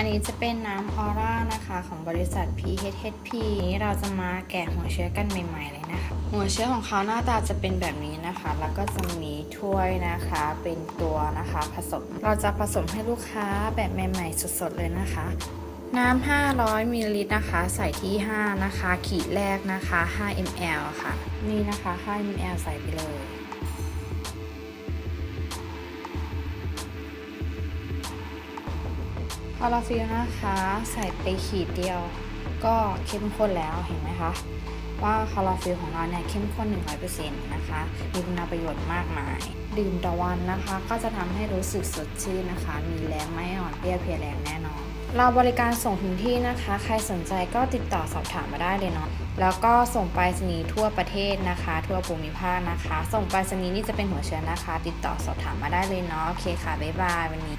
อันนี้จะเป็นน้ำออร่านะคะของบริษัท PHHP นี้เราจะมาแกะหัวเชื้อกันใหม่ๆเลยนะคะ หัวเชื้อของเขาหน้าตาจะเป็นแบบนี้นะคะ แล้วก็จะมีถ้วยนะคะ เป็นตัวนะคะผสม เราจะผสมให้ลูกค้าแบบใหม่ ๆ สดๆเลยนะคะน้ำ 500 มิลลิลิตรนะคะ ใส่ที่ 5 นะคะ ขีดแรกนะคะ 5 ml ค่ะ นี่นะคะ 5 ml ใส่ไปเลย อลลาฟิลนะคะ ใส่ไปขีดเดียว ก็เข้มข้นแล้วเห็นไหมคะว่าคอลลาฟิลของเราเนี่ยเข้มข้น 100%นะคะ มีคุณประโยชน์มากมาย ดื่มต่อวันนะคะ ก็จะทำให้รู้สึกสดชื่นนะคะ มีแรงไม่อ่อนเพลียเพลียแรงแน่นอน เราบริการส่งถึงที่นะคะ ใครสนใจก็ติดต่อสอบถามมาได้เลยเนาะ แล้วก็ส่งไปรษณีย์ทั่วประเทศนะคะ ทั่วภูมิภาคนะคะ ส่งไปรษณีย์นี่จะเป็นหัวเชื้อนะคะ ติดต่อสอบถามมาได้เลยเนาะ โอเคค่ะ บ๊ายบายวันนี้